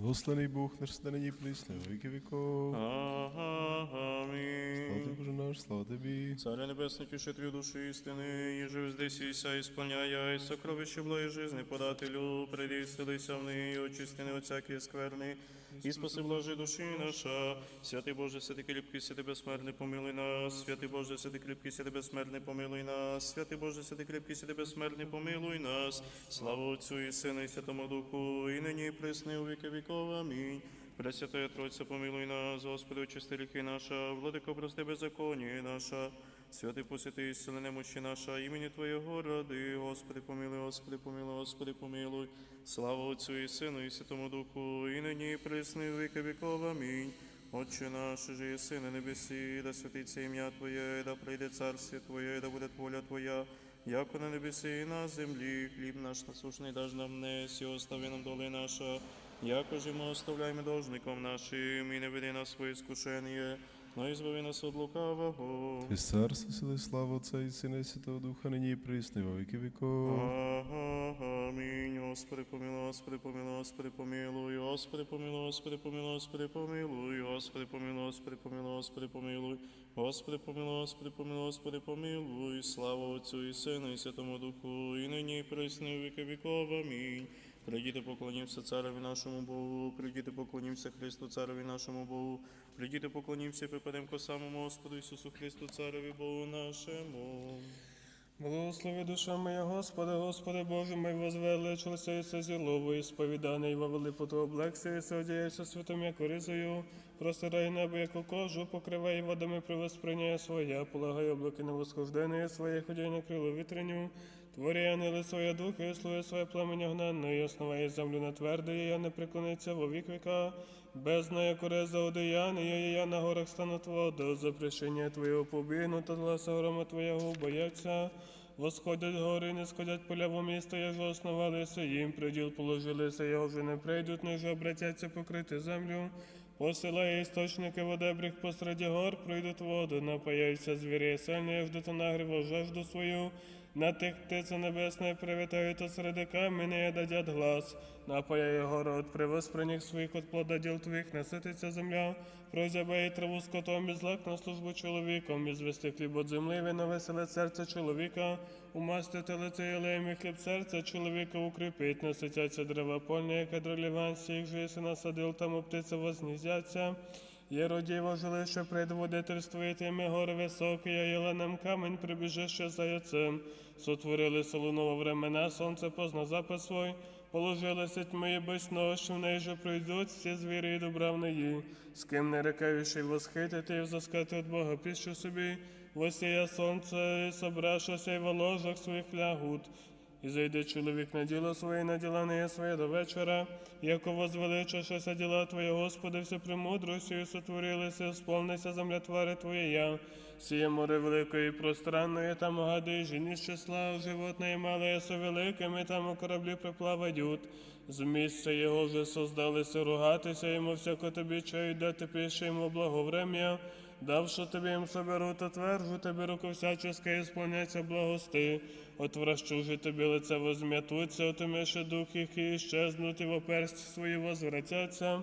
Благословений Бог наш сде нині присне, во віки віков. Слава Боже наш, слава тобі. Царя небесный, тішителю душі істини, єже здесь іся, ісполняя, і сокровище благої жизни, подателю, прийди, селися в неї, очистини от всякої скверни, і спаси блажи душі наша. Святий Боже, святий кріпкий, святий безсмертний, помилуй нас. Святий Боже, святий кріпкий, святий безсмертний, помилуй нас. Святий Боже, святий кріпкий, святий безсмертний, помилуй нас. Слава Отцю і Сину, і Святому Духу, і нині і присни у віки віков. Амінь. Пресвятая Тройця, помилуй нас, Господи, очисти гріхи наша, владико, прости беззаконні наша, святий посвяти ісцели немощі наша, імені Твоєго ради, Господи, помилуй, Господи, помилуй, Господи, помилуй. Слава Отцю і Сину, і Святому Духу, і нині і присни віки віков. Амінь. Отче наш, же єси на небесі, да святиться ім'я Твоє, да прийде царствие Твоє, да буде воля Твоя, яко на небесі і на землі, хліб наш насушний даж нам нес, і остави нам доли наша, яко же ми оставляємо должником нашим, і не веди нас в своє но избави нас від лукавого. Ти царство, сили, слава Отця і Сина, і Святого Духа, нині і присне, во віки віков. Амінь. Господи, помилуй, Господи, помилуй, Господи, помилуй, Господи, помилуй, Господи, помилуй, Господи, помилуй, Господи, помилуй, Господи, помилуй, Господи, помилуй, Господи, помилуй, Господи, помилуй, Господи, помилуй, слава Отцю і Сину, і Святому Духу, і нині, і присни у віки віков. Прийдіте, поклонімся цареві нашому Богу, прийдіте, поклонімся Христу, цареві нашому Богу, прийдіте, поклонімся припадемо ко самому Господу Ісусу Христу, цареві Богу нашому. Благослови душа моя, Господи, Господи Боже мой, возвеличилося і все зілово, і сповідане, і вовели поту облексі, і одіяйся святом, як ризою, простирай небо, як кожу, покривай водами привосприняє своя, полагай облаки на восхождення своє, ходяй на крило вітреню, творі ангели своє духи, слує своє гнанне, і основає землю на тверде, і я не преклониться во вік віка, бездна, як ореза одеяне, і я на горах стануть воду, запрещення Твоєго побігну, та гласа грома Твоєго бояться. Восходять гори, не сходять поля в місто, я ж основалися, їм приділ положилися, я вже не прийдуть, не ж обратяться покрити землю. Посилає істочники водебріг посереді гор, пройдуть воду, напаяються звірі, сильні, я жду та нагріву жажду свою. На тих птиця небесне привітаю, то серед камені дадять глас. Напаяє город, привосприних своїх от плода діл твоїх, насититься земля. Прозябає траву скотом і злак на службу чоловіком, і звести хліб от земли, він веселе серце чоловіка, умастити лице єлеєм і хліб серця чоловіка укріпить, наситяться дерева польні, яке дроліванці, їх же єси насадил, там у птиці вознізяться. Є родіво жилище предводительствує гори високі, а єленем камень прибіжище заяцем. Сотворили солоного времена, сонце позна запис свой, положилися тьми без нощ, в неї же пройдуть всі звірі і добра в неї. З ким не рекаючи восхитити і взаскати від Бога піщу собі, восія сонце, і собрашося, і в ложах своїх лягут. І зайде чоловік на діло своє, на діла не своє до вечора, яко возвеличишеся діла Твої, Господи, все премудростю сотворилися, сповнися земля твари Твоєя. Сіє море великої пространної, там гади, жені з числа, животне і мале, со великими, там у кораблі приплавають. З місця його вже создалися ругатися, йому всяко тобі чаю, де ти пише йому благоврем'я. Давши тобі їм соберу, то твержу тобі руку всяческа і сплоняться благости. Отвращу же тобі лице возм'ятуться, отомише дух їх і щезнуть, і в оперсть свої возвратяться.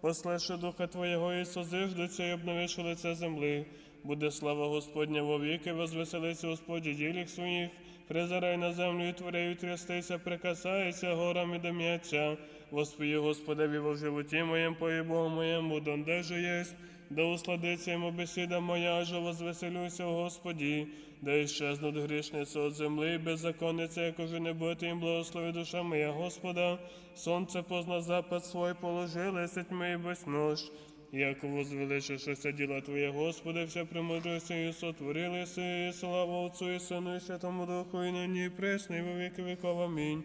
Послеше духа Твоєго і созиждуться, і обновиш лице земли. Буде слава Господня вовіки, возвеселися Господі діліх своїх, призирай на землю і творею трястися, прикасається горам і дом'яться. Воспої Господеві во животі моєм, пої Богу моєму, донде же єсть, да усладиться йому бесіда моя, аже возвеселюся в Господі, да іщезнуть грішниці от земли, беззаконниця, як уже не бути їм благослови душа моя Господа, сонце позна запад свой положилися тьми і без нож. Як возвеличишся діла Твоє, Господи, вся премудрості і сотворилися, і слава Отцу і Сину, і Святому Духу, і нині і пресно, і во віки віков. Амінь.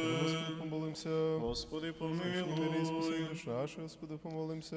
Господи, помолимся. Господи, спаси помилуй. душ наша, Господи, помолимся.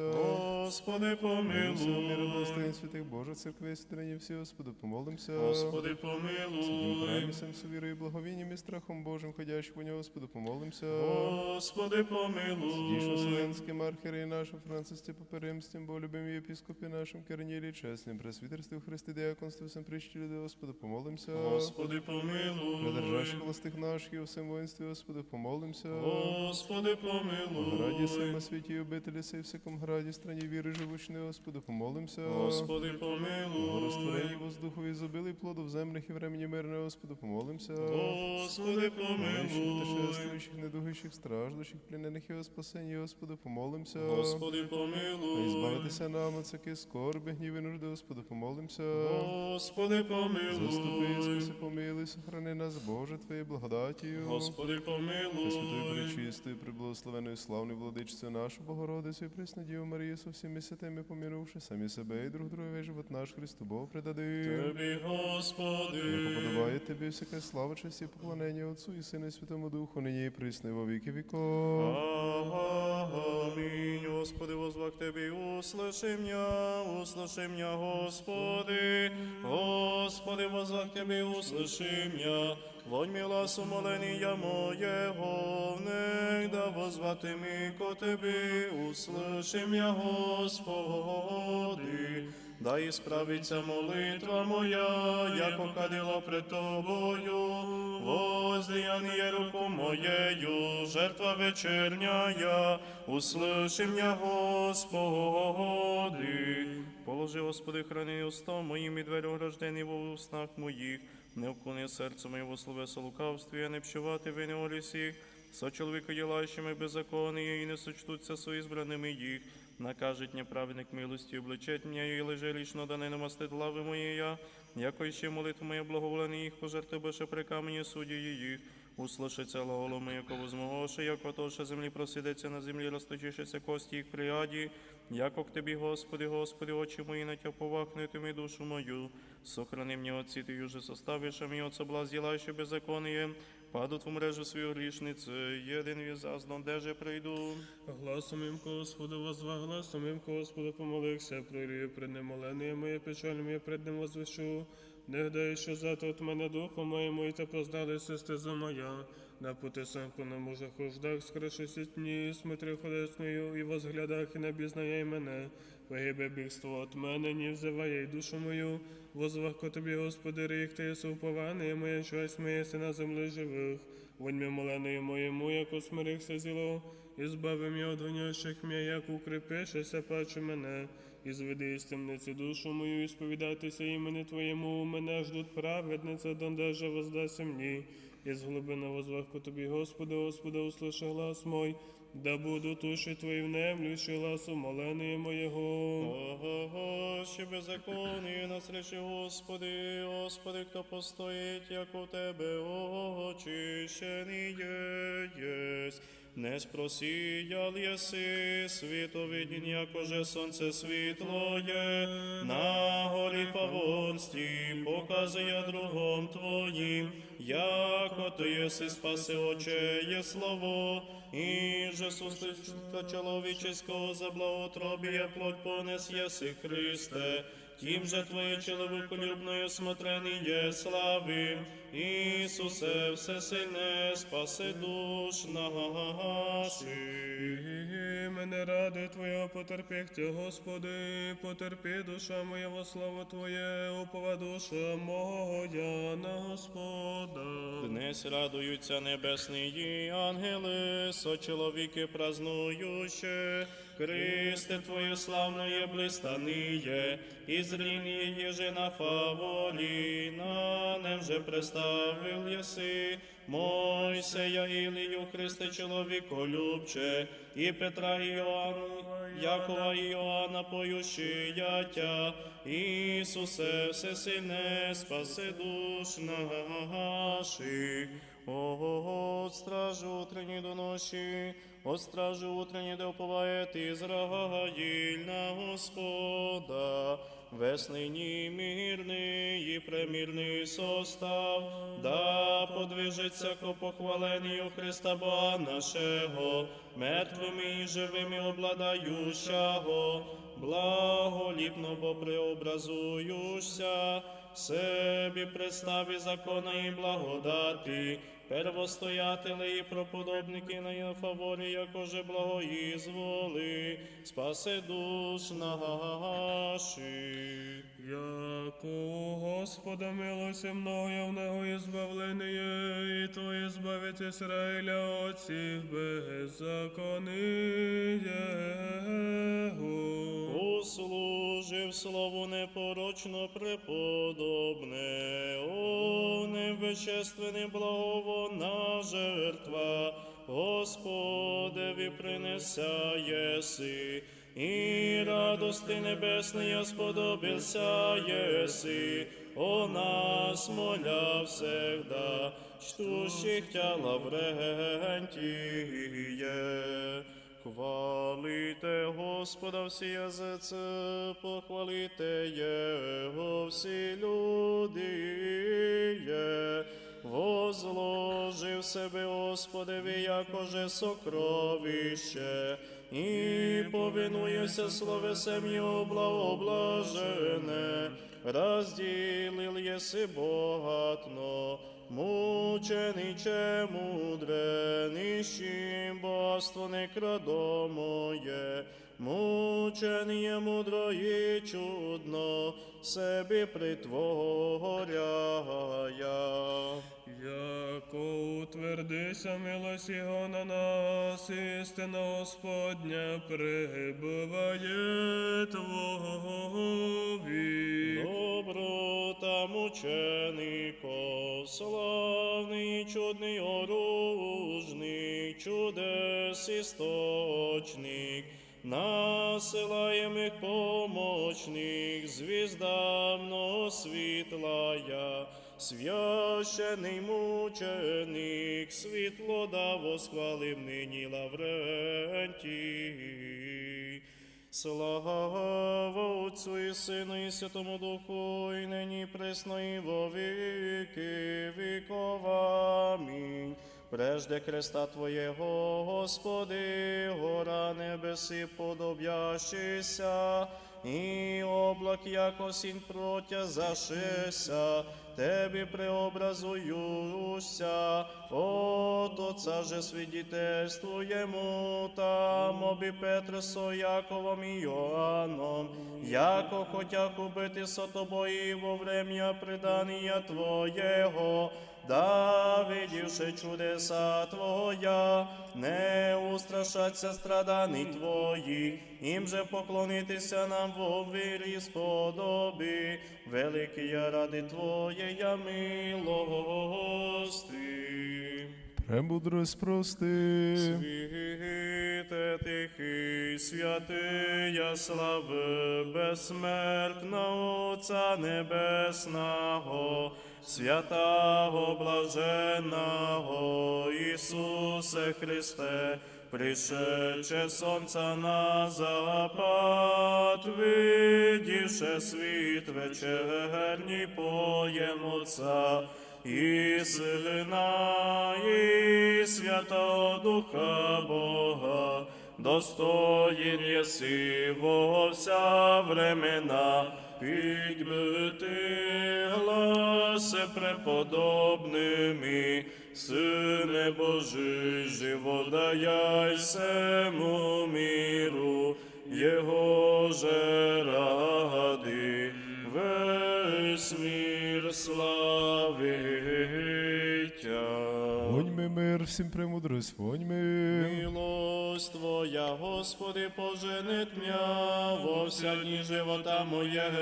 Господи, Молимся, мир помилуй. благословень святих Божих церквей, святині всі, Господи, помолимся. Господи, помилуй. правісом, з вірою, благовінням і страхом Божим, ходящих у нього, Господи, помолимся. Господи, помилуй. Вселенським архієреї нашим, Францисті Поперемстім, бо любим єпіскопі нашим, Корнілі, чесним, пресвітерстві, Христи, диаконстві, всем прищі люди, Господи, помолимся. Господи, помилуй. Придержащих властих наших і у воїнстві, Господи, помолимся. Господи, помилуй. сема світі і обителі сей всяком граді, страні віри живучни, Господи, помолимся. Господи, помилуй. воздуху і зобили плоду в земних і времені мирне, Господи, помолимся. Господи, помилуй. Путешествуючих, недугуючих, страждущих, пленених і о спасенні, Господи, помолимся. Господи, помилуй. Ізбавитися нам от всяких скорби, гніви, нужди, Господи, помолимся. Господи, Заступи, помилуй. спаси, помилуй, сохрани нас, Боже, Твоєю благодатію. Господи, помилуй. Пречистою, приблагословеною, славною владичцю нашу Богородицю і Преснодію Марію со всіми святими помінувши самі себе і друг друге живот наш Христу Богу предадим. Тобі, Господи. подобає тобі всяке слава, честь і поклонення Отцу і Сину і Святому Духу, нині і присни во віки віков. Аминь. Господи, возвах Тебе, услыши меня, услыши меня, Господи. Господи, возвах Тебе, услыши меня. Вонь мила сумоления моего, негда возвати ми ко Тебе, услыши меня, Господи. Дай справиться молитва моя, яко кадила пред Тобою, воздеяние руку моею, жертва вечерняя, услыши меня, Господи. Положи, Господи, храни уста моїм і двері ограждені во устах моїх, не вклони серце моєго словеса лукавстві, а не пчувати вини у лісі, со чоловіка ділащими беззаконні, і не сочтуться соізбраними їх. Накажет неправедник милості, обличать мене, і лежи лічно, да не намастить лави моєя, яко ще молитва моя благоволені їх, пожерти боже при камені судді їх. Услышиться глаголом яко возмогоше, яко то, що землі просидеться на землі, розточишися кості їх прияді, яко к Тобі, Господи, Господи, очі мої на Тя повахнутими душу мою. Сохрани мне от сіти, юже составиш, а мені от соблаз ділаючи беззаконие, падут в мрежу свою грішниці, єдин візаз, де прийду. Гласом им Господу возва, гласом им Господу помолився, прорію пред ним моление моє, печаль моє пред ним возвищу. Не дай, що зато от мене духу моєму, і те познали стеза моя. На пути сам по нему захождах, скриши сітні, смотри ходесною, і возглядах, і не бізнає мене. Погибе бігство от мене, ні взиває й душу мою. Возвах ко тобі, Господи, рік ти суповане, моє щось моє си на землі живих. Воньми моленою моєму, як усмирихся зіло, і збави м'я од гонящих м'я, як укріпишеся, паче мене, і зведи із темниці душу мою, і сповідатися імені Твоєму, мене ждуть праведниця, дондежа воздася мені, і з глибина возвахку Тобі, Господи, Господи, услыши глас мой, да буду туші Твої в внемлющі гласу моленої моєго. Ого, ще беззаконие нас речи, Господи, Господи, хто постоїть, як у Тебе очищений єсть. Не спросіял єси, світовидін, якоже сонце світло є, на горі Фавонсті, показує другом Твоїм, яко Ти єси спаси очеє слово, і же сустичка чоловіческого за плоть понес єси Христе, Тим же Твоє чоловіколюбною є слави, Ісусе, всесильне, спаси душ наших. Мене ради Твого потерпіхтя, Господи, потерпі душа моя во славу Твоє, упова душа моя на Господа. Днес радуються небесні ангели, со чоловіки празнуючи, Христе Твоє славне блистаниє, і зрінні єже на фаволі, на нем же представив єси, Мойсея Ілію, Христе чоловіко любче, і Петра і Іоанна, Якова і Іоанна, поющі ятя, Ісусе, всесильне, спаси душ наших. Стражу утренній до ночі, о стражу утренній, де уповає Ізраїль на Господа. Веснині мирний і премірний состав, да подвижеться ко похваленню Христа Бога нашого, мертвими і живими обладающого, благоліпно бо преобразуюшся, себі представі закона і благодати, первостоятели і проподобники на його фаворі, якоже благоїзволи, спаси душ наших. Як у Господа милості многое в него избавление, и то избавить Израиля от всех беззаконий. Услужив слову непорочно преподобне, о невещественне благовона жертва, Господеві принеся єси, і радости небесної сподобився єси, о нас моля всегда, штущих тяла врентіє. Хвалите Господа всі язиці, похвалите Його всі люди. Є. Возложив себе Господеві, якоже сокровище, і повинуєся словесем Його благоблажене, розділил єси богатно, мучениче мудре, нищим багатство не крадо моє, мученіє мудро і чудно, собі притворяя. Яко утвердися милость Його на нас, істина Господня прибуває Твові. Доброта мученико, славний чудний оружник, чудес істочник, насилаємих помочник, звіздамно світлая, священий мученик, світло да восхвалим нині Лаврентій. Слава Отцу і Сину і Святому Духу, і нині пресно і во віки віков. Амінь. Прежде креста Твоєго, Господи, гора небеси подобящися, і облак, як осінь протязашися, Тебі преобразуюся, от Отца же свидетельствуємо там обі Петресо, Яковом і Йоанном, яко хотях убити со тобою во врем'я предання Твоєго, да видівши чудеса Твоя, не устрашаться страданий Твої, їм же поклонитися нам во вірі сподоби, великий я ради Твоєя милости. Премудрость прости. Світе тихий, святия слави, безсмертна Отця Небесного, святого блаженного Ісусе Христе, пришедше сонця на запад, видівши світ вечерній поєм Отця, і Сина, і Святого Духа Бога, достоїн єси во вся времена, підбити гласи преподобними, Сине Божий, живодаяй всему миру, Его же ради, мир, всім премудрость, воньми. Милость Твоя, Господи, поженит м'я во вся дні живота моєго.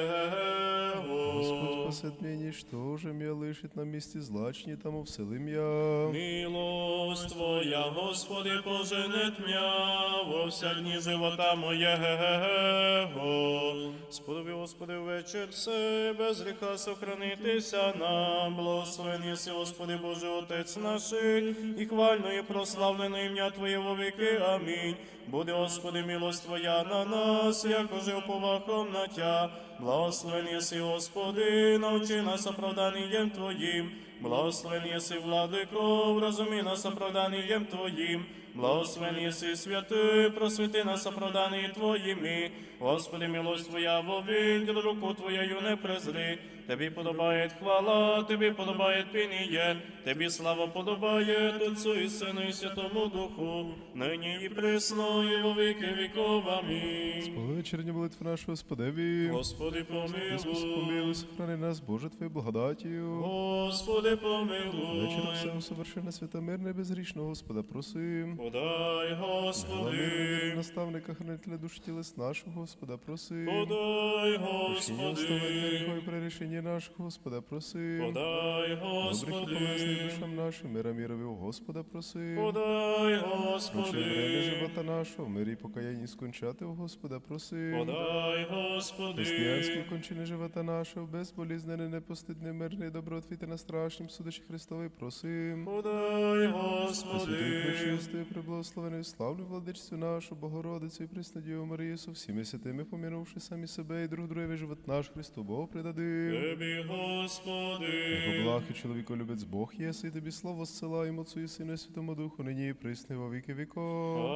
Господь спасет меня, ничтоже меня лишит на місці злачні, тому вселим я. Милость Твоя, Господи, поженит м'я во вся дні живота моєго. Сподоби, Господи, вечір сей, без гріха сохранитися нам. Благословен єси, Господи, Боже, Отець наших, і хвально і прославлено ім'я Твоє вовіки. Амінь. Буде, Господи, милость Твоя на нас, як уже повахом на Тя. Благословен єси, Господи, навчи нас оправданням Твоїм. Благословен єси, владико, вразумі нас оправданням Твоїм. Благословен єси, святий, просвіти нас оправданні Твоїми. Господи, милость Твоя, вовік, руку Твоєю не презри. Тобі подобає хвала, Тобі подобає пініє, Тобі слава подобає Отцу і Сину і Святому Духу, нині і присно, і во віки віков. Амінь. Вечерня молитва наша Господеві. Господи, Ісус, помилуй, помилуй, сохрани нас, Боже, Твоєю благодатію. Господи, помилуй, все усовершене свята мирне і безгрішного Господа просим. подай, Господи. Господи, Наставника, хранителя душ тілес нашого, Господа просим. подай, і Господи, прирішення нашого, Господа просим. подай, Добрих і полезних душам нашим, мира мірові, Господа просим. подай, Прочи время живота нашого, мирі і покаянні скончати, Господа просим. подай, Християнські Господи, кончини живота нашого, безболізнене, непостидне, мирне, і добротвіте на страшнім судачі Христовий просим. подай, Господи, пречистою, приблагословеною, славну владичцю нашу, Богородицю і Преснодію Марію, со всіми святими, помінувши самі себе і друг друге живот наш Христу Богу предадим. Тебі, Господи, і чоловіко любець Бог єси, і тобі слово зсилаємо Отцу і Сину і Святому Духу, нині і присни во віки віков.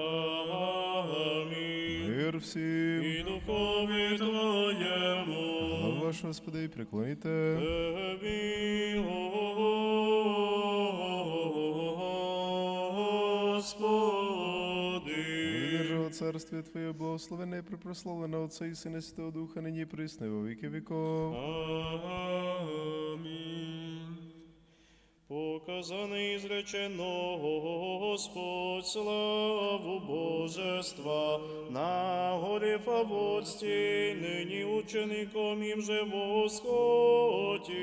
Амінь. Мир всім. І духові Твоєму, Ваше, Господи, і приклоніте. Тебі, Господи. Царстві Твоє благословене і припрославлене Отця і Сина Святого Духа, нині присне во віки віков. Амінь. Показаний зреченого Господь славу Божества на горі Фавоцькій, нині учеником їм же восході.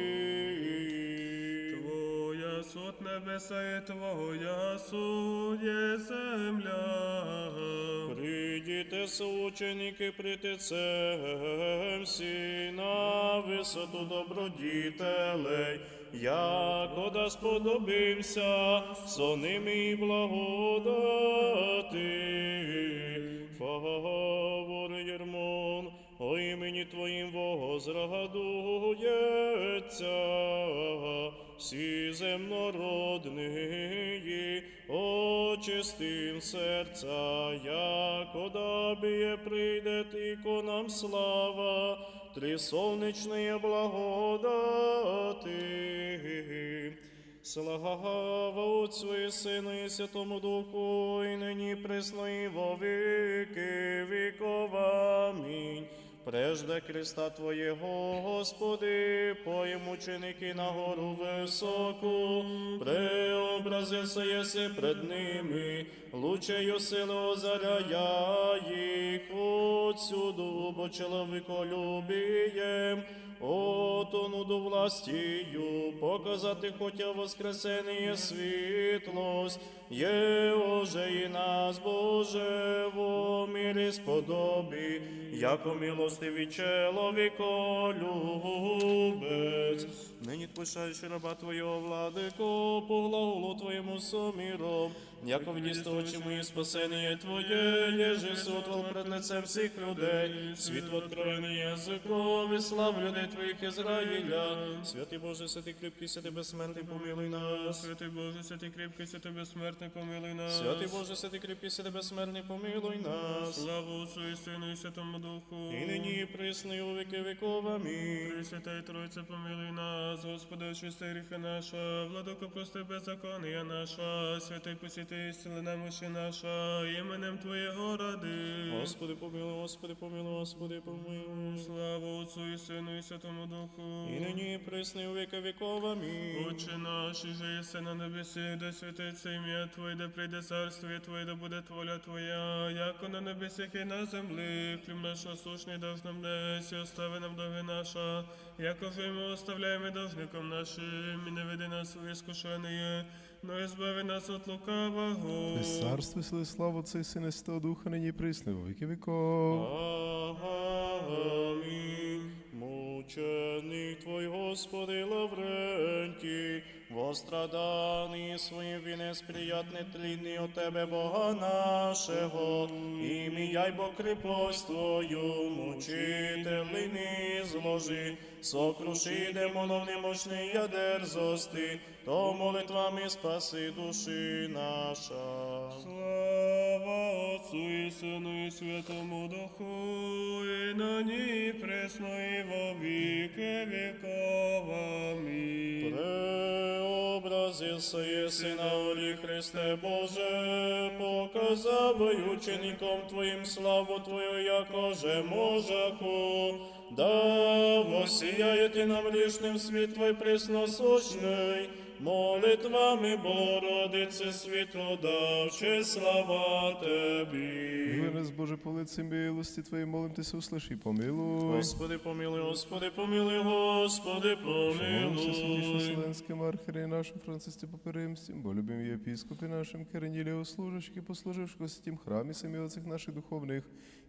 Суд небеса і Твоя суд є земля. Прийдіте, соученики, притецем всі на висоту добродітелей, як ода сподобимся, соними і благодати. Фавор Єрмон, о імені Твоїм возрадується, всі земнородні, очистим серця, як одабіє прийде тільки нам слава, три сонячної благодати. Слава Отцу і Сину і Святому Духу, і нині присно і во віки віков. Амінь. Прежде креста Твоєго, Господи, поїм ученики на гору високу, преобразився єси пред ними, лучею сили озаряя їх. Отсюду, бо чоловіколюбієм, отону до властію, показати хотя воскресення є світлость, є уже і нас, Боже, во мірі сподобі, яко милостивий чоловіколюбець. Нині пишаючи раба Твого, владико, по глаголу Твоєму суміром, яко очі мої спасення Твоє, єже сотвол пред лицем всіх людей, світло откровений язиков, і слав людей Твоїх Ізраїля. Святий Боже, святий кріпкий, святий безсмертний, помилуй нас. Святий Боже, святий кріпкий, святий безсмертний, помилуй нас. Святий Боже, святий кріпкий, святий безсмертний, помилуй нас. Слава Отцу і Сину і Святому Духу. І нині і присно, у віки віков. Амінь. Пресвятая Тройця, помилуй нас, Господи, очисти гріхи наша, владоко прости беззаконня наша, святий посіти, зціли немощі наша, іменем Твоєго ради. Господи, помилуй, Господи, помилуй, Господи, помилуй. Слава Отцу і Сину і Святому Духу. І нині присни у віки віков. Амінь. Отче наш, же єси на небесі, да святиться ім'я Твоє, да прийде царство Твоє, да буде воля Твоя, яко на небесах і на землі. Хліб наш насущний даж нам днес, і остави нам доги наша, яко же ми оставляємо должником нашим, і не веди нас у іскушення, но і нас от лукавого. Царство, славу, Отця і Сина, Святого Духа, нині присне, во віки віков. Амінь. Твой, Господи, Лаврентій, востраданий своїм вінець приятне тлінний от Тебе, Бога нашого, ім'я й бо крепость Твою, мучительний зложи, сокруши демонов немощний я дерзости, то молитвами спаси душі наша. Слава Отцу і Сину і Святому Духу, і на ній пресно і во віки віков. Амінь. Преобразился єси на олі Христе Боже, показав учеником Твоїм славу Твою, якоже можаху, да восіяє ти нам лишним світ Твой пресносущний, молитвами Богородице світло давче слава Тебі. Винес, Боже, по лиці милості Твоїй, молимтеся, услиши, помилуй. Господи помилуй, Господи помилуй, Господи Молимося святішим помилуй. Вселенським архіреї нашим Францисті Попиримстім, бо любим єпіскопі нашим Керенілі служащих і послуживших у святім храмі самі оцих наших духовних,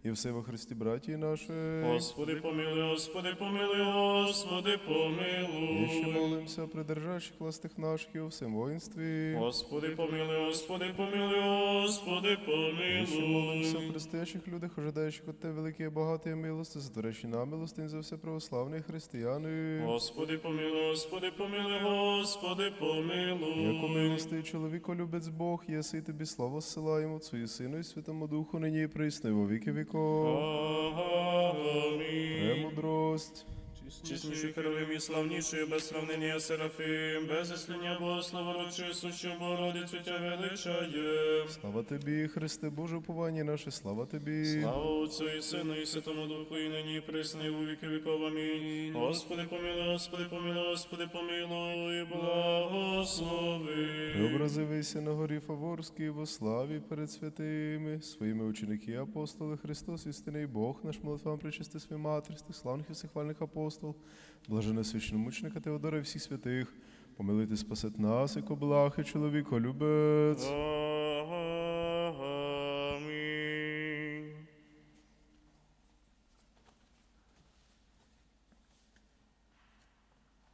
і все во Христі браті наші. Господи помилуй, Господи помилуй, Господи І ще помилуй. молимося о придержащих властих наших і у всем воїнстві. Господи помилуй, Господи помилуй, Господи помилуй. о предстоящих людях, ожидаючих от Тебе великі і багаті милости, затворящі нам милостинь за все православні християни. Господи помилуй, Господи помилуй, Господи помилуй. Яко милостий чоловіко любець Бог, єси тобі славу зсилаємо Отцу і Сину і Святому Духу, нині і присно, і во віки віков. Амінь. Премудрость. Чесніший Херовим і без сравнення Серафим, без іслення Богослава рочи, сущу Богородицю Тя величає. Слава тобі, Христе Боже, уповання наше, слава тобі. Слава Отцю і Сину і Святому Духу, і нині і присно, і у віки віков. Амінь. Господи помилуй, Господи помилуй, Господи помилуй, благослови. Преобразивися на горі Фаворській во славі перед святими, своїми ученики, апостоли, Христос, істинний Бог, наш молитвам причисти свій матері, славних і всехвальних апостол, блажене священомучника Теодора і всіх святих, помилити спасет нас, і коблахи, чоловіко любець.